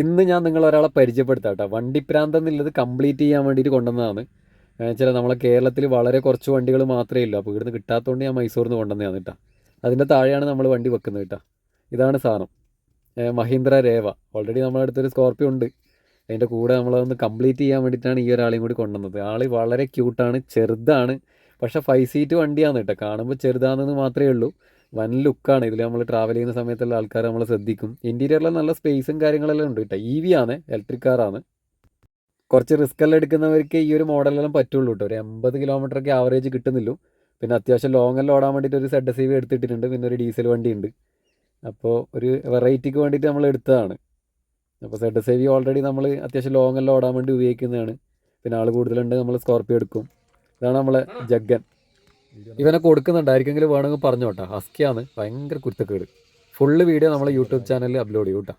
ഇന്ന് ഞാൻ നിങ്ങൾ ഒരാളെ പരിചയപ്പെടുത്താം കേട്ടോ. വണ്ടിപ്രാന്തം എന്നുള്ളത് കംപ്ലീറ്റ് ചെയ്യാൻ വേണ്ടിയിട്ട് കൊണ്ടുവന്നതാണ്. വെച്ചാൽ നമ്മളെ കേരളത്തിൽ വളരെ കുറച്ച് വണ്ടികൾ മാത്രമേ ഉള്ളൂ. അപ്പോൾ ഇവിടുന്ന് കിട്ടാത്തതുകൊണ്ട് ഞാൻ മൈസൂരിൽ നിന്ന് കൊണ്ടുവന്നതാണ് കേട്ടോ. അതിന്റെ താഴെയാണ് നമ്മൾ വണ്ടി വെക്കുന്നത് കേട്ടോ. ഇതാണ് സാധനം. മഹീന്ദ്ര രേവ. ഓൾറെഡി നമ്മുടെ അടുത്തൊരു സ്കോർപ്പിയോ ഉണ്ട്. അതിന്റെ കൂടെ നമ്മളതൊന്ന് കംപ്ലീറ്റ് ചെയ്യാൻ വേണ്ടിയിട്ടാണ് ഈ ഒരാളെയും കൂടി കൊണ്ടുവന്നത്. ആൾ വളരെ ക്യൂട്ടാണ് ചെറുതാണ്. പക്ഷേ ഫൈവ് സീറ്റ് വണ്ടിയാണ് കേട്ടോ. കാണുമ്പോൾ ചെറുതാണെന്ന് മാത്രമേ ഉള്ളൂ. വൻ ലുക്കാണ്. ഇതിൽ നമ്മൾ ട്രാവൽ ചെയ്യുന്ന സമയത്തുള്ള ആൾക്കാർ നമ്മൾ ശ്രദ്ധിക്കും. ഇന്റീരിയറിൽ നല്ല സ്പേസും കാര്യങ്ങളെല്ലാം ഉണ്ട് കേട്ടോ. ഇ വി ആണ് ഇലക്ട്രിക് കാറാണ് കുറച്ച് റിസ്ക് എല്ലാം എടുക്കുന്നവർക്ക് ഈ ഒരു മോഡലെല്ലാം പറ്റുള്ളൂ കേട്ടോ. ഒരു എൺപത് കിലോമീറ്റർ ഒക്കെ ആവറേജ് കിട്ടുന്നില്ലൂ. പിന്നെ അത്യാവശ്യം ലോങ് എല്ലാം ഓടാൻ വേണ്ടിയിട്ട് ഒരു സെഡ് സി വി എടുത്തിട്ടുണ്ട് പിന്നെ ഒരു ഡീസൽ വണ്ടി ഉണ്ട്. അപ്പോൾ ഒരു വെറൈറ്റിക്ക് വേണ്ടിയിട്ട് നമ്മൾ എടുത്തതാണ്. അപ്പോൾ സെഡ് സി വി ഓൾറെഡി നമ്മൾ അത്യാവശ്യം ലോങ് എല്ലാം ഓടാൻ വേണ്ടി ഉപയോഗിക്കുന്നതാണ്. പിന്നെ ആൾ കൂടുതലുണ്ട് നമ്മൾ സ്കോർപ്പിയോ എടുക്കും. ഇതാണ് നമ്മളെ ജഗ്ഗൻ ഇവനെ കൊടുക്കുന്നുണ്ട്. വേണമെങ്കിൽ പറഞ്ഞോട്ടാ. ഹസ്കിയാണ് ഭയങ്കര കുരുത്തക്കേട്. ഫുള്ള് വീഡിയോ നമ്മളെ യൂട്യൂബ് ചാനലിൽ അപ്ലോഡ് ചെയ്യും കേട്ടോ